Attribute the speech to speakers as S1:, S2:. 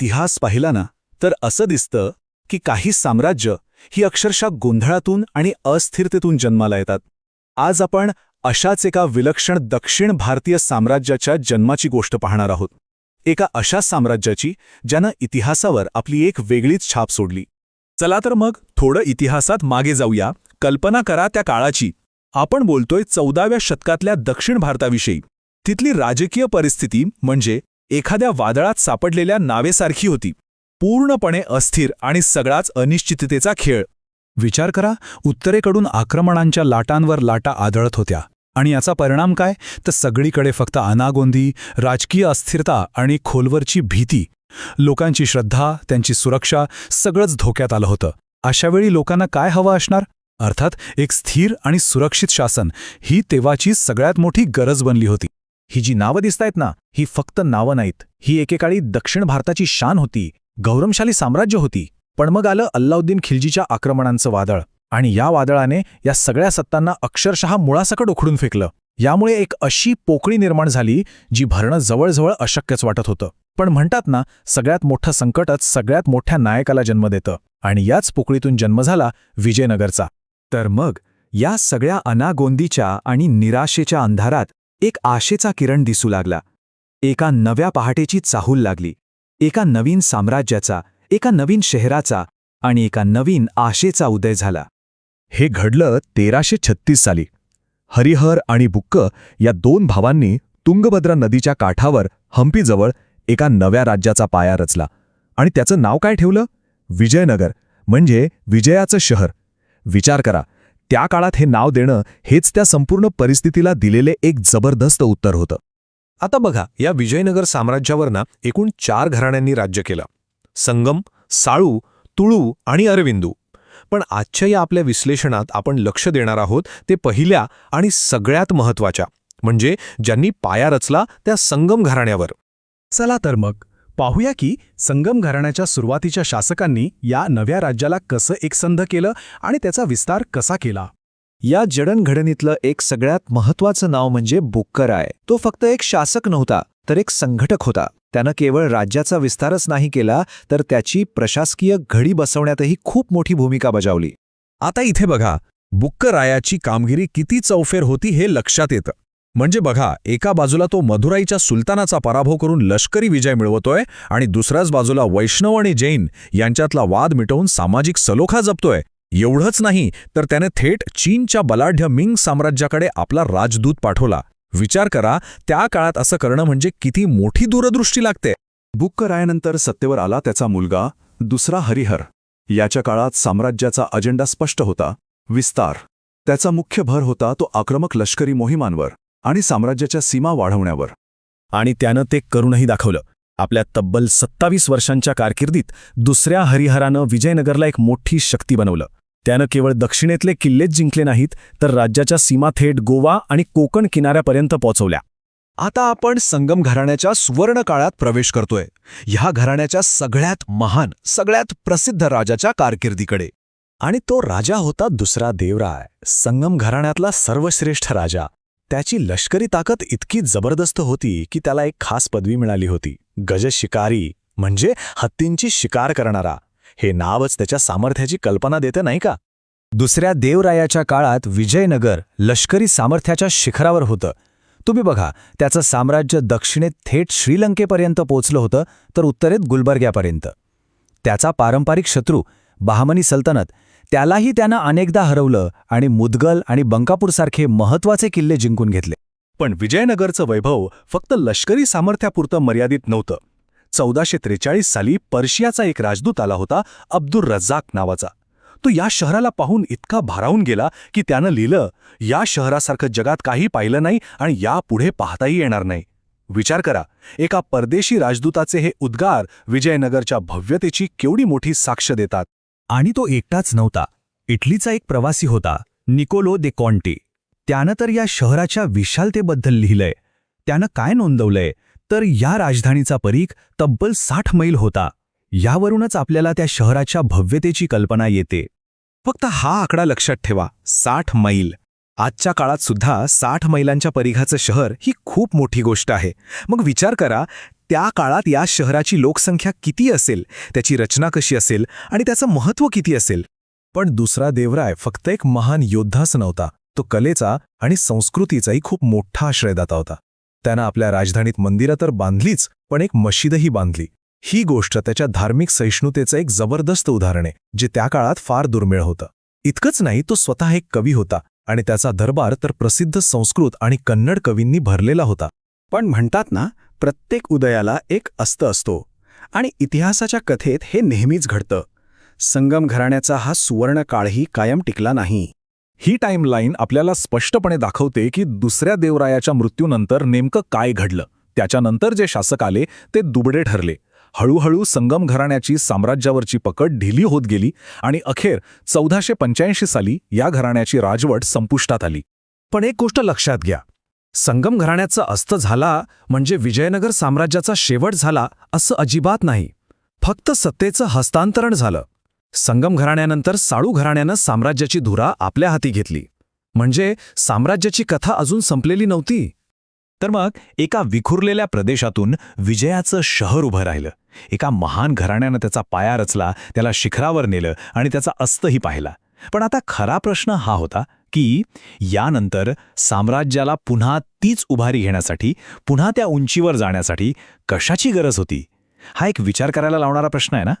S1: इतिहास पाहिला ना तर असं दिसतं की काही साम्राज्य ही अक्षरशः गोंधळातून आणि अस्थिरतेतून जन्माला येतात. आज आपण अशाच एका विलक्षण दक्षिण भारतीय साम्राज्याच्या जन्माची गोष्ट पाहणार आहोत. एका अशा साम्राज्याची ज्यानं इतिहासावर आपली एक वेगळीच छाप सोडली. चला तर मग थोडं इतिहासात मागे जाऊया कल्पना करा त्या काळाची. आपण बोलतोय चौदाव्या शतकातल्या दक्षिण भारताविषयी. तिथली राजकीय परिस्थिती म्हणजे एखाद्या वादळात सापडलेल्या नावेसारखी होती. पूर्णपणे अस्थिर आणि सगळाच अनिश्चिततेचा खेळ. विचार करा उत्तरेकडून आक्रमणांच्या लाटांवर लाटा आदळत होत्या. आणि याचा परिणाम काय? तर सगळीकडे फक्त अनागोंदी राजकीय अस्थिरता आणि खोलवरची भीती. लोकांची श्रद्धा त्यांची सुरक्षा सगळंच धोक्यात आलं होतं. अशावेळी लोकांना काय हवं असणार? अर्थात एक स्थिर आणि सुरक्षित शासन ही तेव्हाची सगळ्यात मोठी गरज बनली होती. ही जी नावं दिसतायत ना ही फक्त नावं नाहीत. ही एकेकाळी दक्षिण भारताची शान होती गौरवशाली साम्राज्य होती. पण मग आलं अल्लाउद्दीन खिलजीच्या आक्रमणांचं वादळ. आणि या वादळाने या सगळ्या सत्तांना अक्षरशः मुळासकट उखडून फेकलं. यामुळे एक अशी पोकळी निर्माण झाली जी भरणं जवळजवळ अशक्यच वाटत होतं. पण म्हणतात ना सगळ्यात मोठं संकटच सगळ्यात मोठ्या नायकाला जन्म देतं. आणि याच पोकळीतून जन्म झाला विजयनगरचा. तर मग या सगळ्या अनागोंदीच्या आणि निराशेच्या अंधारात एक आशेचा किरण दिसू लागला. एका नव्या पहाटेची चाहूल लागली. एका नवीन साम्राज्याचा एका नवीन शहराचा आणि एका नवीन आशेचा उदय झाला. हे घडलं तेराशे छत्तीस साली. हरिहर आणि बुक्क या दोन भावांनी तुंगभद्रा नदीच्या काठावर हम्पीजवळ एका नव्या राज्याचा पाया रचला. आणि त्याचं नाव काय ठेवलं? विजयनगर म्हणजे विजयाचं शहर. विचार करा त्या काळात हे नाव देणं हेच त्या संपूर्ण परिस्थितीला दिलेले एक जबरदस्त उत्तर होतं.
S2: आता बघा या विजयनगर साम्राज्यावर ना एकूण चार घराण्यांनी राज्य केलं. संगम साळू तुळू आणि अरविंदू. पण आजच्या या आपल्या विश्लेषणात आपण लक्ष देणार आहोत ते पहिल्या आणि सगळ्यात महत्त्वाच्या म्हणजे ज्यांनी पाया रचला त्या संगम घराण्यावर.
S1: चला तर मग. पाहूया की संगम घराण्याच्या सुरुवातीच्या शासकांनी या नव्या राज्याला कसं एकसंध केलं आणि त्याचा विस्तार कसा केला.
S3: या जडणघडणीतलं एक सगळ्यात महत्वाचं नाव म्हणजे बुक्कराय तो फक्त एक शासक नव्हता तर एक संघटक होता. त्यानं केवळ राज्याचा विस्तारच नाही केला तर त्याची प्रशासकीय घडी बसवण्यातही खूप मोठी भूमिका बजावली.
S2: आता इथे बघा बुक्करायाची कामगिरी किती चौफेर होती हे लक्षात येतं. म्हणजे बघा एका बाजूला तो मधुराईच्या सुलतानाचा पराभव करून लष्करी विजय मिळवतोय आणि दुसऱ्याच बाजूला वैष्णव आणि जैन यांच्यातला वाद मिटवून सामाजिक सलोखा जपतोय. एवढंच नाही तर त्याने थेट चीनच्या बलाढ्य मिंग साम्राज्याकडे आपला राजदूत पाठवला. विचार करा त्या काळात असं करणं म्हणजे किती मोठी दूरदृष्टी लागते.
S1: बुक्करायानंतर सत्तेवर आला त्याचा मुलगा दुसरा हरिहर. याच्या काळात साम्राज्याचा अजेंडा स्पष्ट होता. विस्तार. त्याचा मुख्य भर होता तो आक्रमक लष्करी मोहिमांवर. आणि साम्राज्याच्या सीमा वाढवण्यावर. आणि त्यानं ते करूनही दाखवलं. आपल्या तब्बल सत्तावीस वर्षांच्या कारकिर्दीत दुसऱ्या हरिहरानं विजयनगरला एक मोठी शक्ती बनवलं. त्यानं केवळ दक्षिणेतले किल्लेच जिंकले नाहीत तर राज्याच्या सीमा थेट गोवा आणि कोकण किनाऱ्यापर्यंत पोहोचवल्या.
S2: आता आपण संगम घराण्याच्या सुवर्ण काळात प्रवेश करतोय. ह्या घराण्याच्या सगळ्यात महान सगळ्यात प्रसिद्ध राजाच्या कारकिर्दीकडे.
S1: आणि तो राजा होता दुसरा देवराय संगम घराण्यातला सर्वश्रेष्ठ राजा. त्याची लष्करी ताकद इतकी जबरदस्त होती की त्याला एक खास पदवी मिळाली होती. गज शिकारी म्हणजे हत्तींची शिकार करणारा. हे नावच त्याच्या सामर्थ्याची कल्पना देते नाही का?
S3: दुसऱ्या देवरायाच्या काळात विजयनगर लष्करी सामर्थ्याच्या शिखरावर होतं. तुम्ही बघा त्याचं साम्राज्य दक्षिणेत थेट श्रीलंकेपर्यंत पोचलं होतं तर उत्तरेत गुलबर्ग्यापर्यंत. त्याचा पारंपरिक शत्रू बहामनी सल्तनत त्यालाही त्यानं अनेकदा हरवलं आणि मुदगल आणि बंकापूरसारखे महत्त्वाचे किल्ले जिंकून घेतले.
S1: पण विजयनगरचं वैभव फक्त लष्करी सामर्थ्यापुरतं मर्यादित नव्हतं. चौदाशे त्रेचाळीस साली पर्शियाचा एक राजदूत आला होता अब्दुल रज्जाक नावाचा. तो या शहराला पाहून इतका भारावून गेला की त्यानं लिहिलं या शहरासारखं जगात काही पाहिलं नाही आणि यापुढे पाहताही येणार नाही. विचार करा एका परदेशी राजदूताचे हे उद्गार विजयनगरच्या भव्यतेची केवढी मोठी साक्ष देतात?
S3: आणि तो एकटाच नव्हता. इटलीचा एक प्रवासी होता निकोलो दे कॉन्टी. त्यानं तर या शहराच्या विशालतेबद्दल लिहिलंय. त्यानं काय नोंदवलंय? तर या राजधानीचा परीख तब्बल साठ मैल होता. यावरूनच आपल्याला त्या शहराच्या भव्यतेची कल्पना येते.
S2: फक्त हा आकडा लक्षात ठेवा साठ मैल. आजच्या काळात सुद्धा साठ मैलांच्या परिघाचं शहर ही खूप मोठी गोष्ट आहे. मग विचार करा
S3: त्या काळात या शहराची लोकसंख्या किती असेल त्याची रचना कशी असेल आणि त्याचं महत्त्व किती असेल? पण दुसरा देवराय फक्त एक महान योद्धाच नव्हता. तो कलेचा आणि संस्कृतीचाही खूप मोठा आश्रयदाता होता. त्यानं आपल्या राजधानीत मंदिरं तर बांधलीच पण एक मशीदही बांधली. ही गोष्ट त्याच्या धार्मिक सहिष्णुतेचं एक जबरदस्त उदाहरण आहे जे त्या काळात फार दुर्मिळ होतं. इतकंच नाही तो स्वतः एक कवी होता आणि त्याचा दरबार तर प्रसिद्ध संस्कृत आणि कन्नड कवींनी भरलेला होता.
S4: पण म्हणतात ना प्रत्येक उदयाला एक अस्त असतो आणि इतिहासाच्या कथेत हे नेहमीच घडतं. संगम घराण्याचा हा सुवर्णकाळही कायम टिकला नाही.
S1: ही टाईमलाईन आपल्याला स्पष्टपणे दाखवते की दुसऱ्या देवरायाच्या मृत्यूनंतर नेमकं काय घडलं. त्याच्यानंतर जे शासक आले ते दुबडे ठरले. हळूहळू संगम घराण्याची साम्राज्यावरची पकड ढिली होत गेली आणि अखेर चौदाशे पंच्याऐंशी साली या घराण्याची राजवट संपुष्टात आली.
S3: पण एक गोष्ट लक्षात घ्या. संगम घराण्याचा अस्त झाला म्हणजे विजयनगर साम्राज्याचा शेवट झाला असं अजिबात नाही. फक्त सत्तेचं हस्तांतरण झालं. संगम घराण्यानंतर साळू घराण्यानं साम्राज्याची धुरा आपल्या हाती घेतली. म्हणजे साम्राज्याची कथा अजून संपलेली नव्हती. तर मग एका विखुरलेल्या प्रदेशातून विजयाचं शहर उभं राहिलं. एका महान घराण्यानं त्याचा पाया रचला त्याला शिखरावर नेलं आणि त्याचा अस्तही पाहिला. पण आता खरा प्रश्न हा होता की यानंतर साम्राज्याला पुन्हा तीच उभारी घेण्यासाठी पुन्हा त्या उंचीवर जाण्यासाठी कशाची गरज होती? हा एक विचार करायला लावणारा प्रश्न आहे ना?